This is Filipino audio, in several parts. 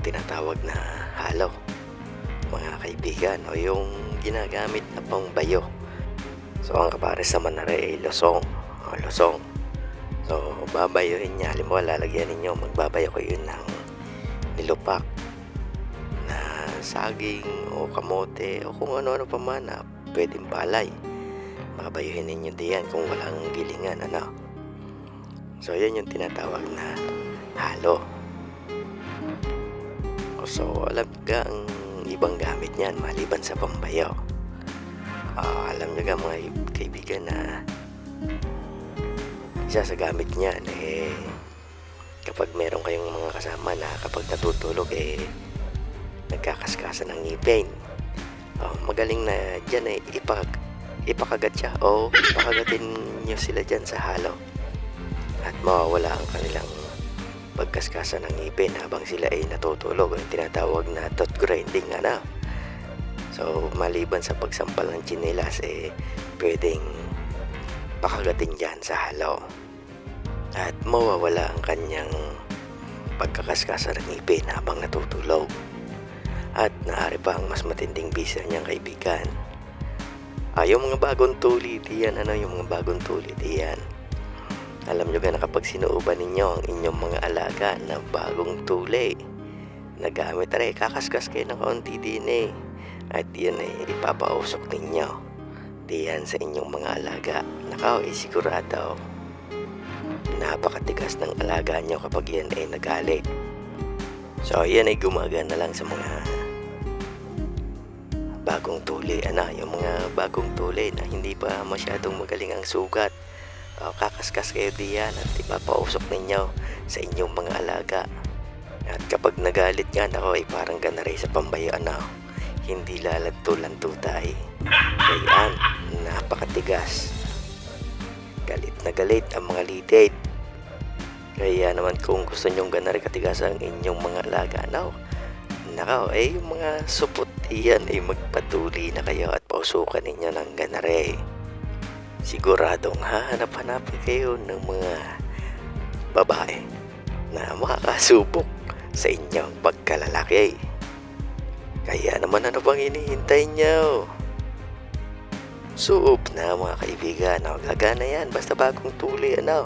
tinatawag na halo mga kaibigan o yung ginagamit na pangbayo. So ang kapares naman na rin ay losong o losong. So babayuhin niya. Halimbawa lalagyan ninyo magbabayo ko yun ng nilupak na saging o kamote o kung ano-ano pa man na pwedeng palay. Babayuhin ninyo diyan kung walang gilingan ano? So yan yung tinatawag na halo So, alam ka ang ibang gamit niyan maliban sa pambayo. Ah, alam niyo ka mga kaibigan na isa sa gamit niyan eh kapag meron kayong mga kasama na kapag natutulog eh nagkakaskasan ng ngipin. Oh, magaling na dyan eh ipag, ipakagat siya o ipakagatin niyo sila dyan sa halo at mawawala ang kanilang pagkaskasa ng ngipin habang sila ay natutulog ang tinatawag na tooth grinding ano? So maliban sa pagsampal ng chinelas eh pwedeng pakagatin dyan sa halaw. At mawawala ang kanyang pagkakaskasa ng ngipin habang natutulog. At naari pa ang mas matinding bisa niyang kaibigan. Ah, yung mga bagong tulid yan ano yung mga bagong tulid yan alam nyo ga na kapag sinuuban ninyo ang inyong mga alaga na bagong tuli na gamit rin, kakaskas kayo ng kaunti din eh. At yun ay ipapausok ninyo. Diyan sa inyong mga alaga. Nakaw, eh, sigurado. Napakatigas ng alaga nyo kapag yan ay nagali. So, yan ay gumagana lang sa mga bagong tuli. Ano, yung mga bagong tuli na hindi pa masyadong magaling ang sugat. O, kakaskas kayo diyan at ipapausok ninyo sa inyong mga alaga. At kapag nagalit nga ako ay parang ganaray sa pambayo ano, hindi lalagto-lanto tayo. Kayaan, napakatigas. Galit na galit ang mga litid. Kaya naman kung gusto nyong ganaray katigas ang inyong mga alaga, no? Nakaw, eh yung mga supot iyan ay magpatuli na kayo at pausukan ninyo ng ganare siguradong hahanap-hanapin kayo ng mga babae na makakasubok sa inyong pagkalalaki. Kaya naman ano bang hinihintay nyo? Suob na mga kaibigan. O, gagana yan. Basta bagong tuli. Ano?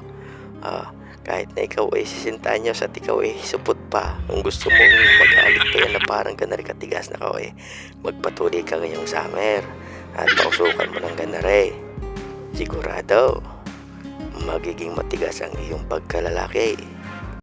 Ah, kahit na ikaw ay sisintahan nyo at ikaw ay supot pa. Kung gusto mong mag-alit pa yan na parang ganari katigas na ka eh, magpatuloy ka ngayong summer at pausukan mo ng ganare sigurado magiging matigas ang iyong pagkalalaki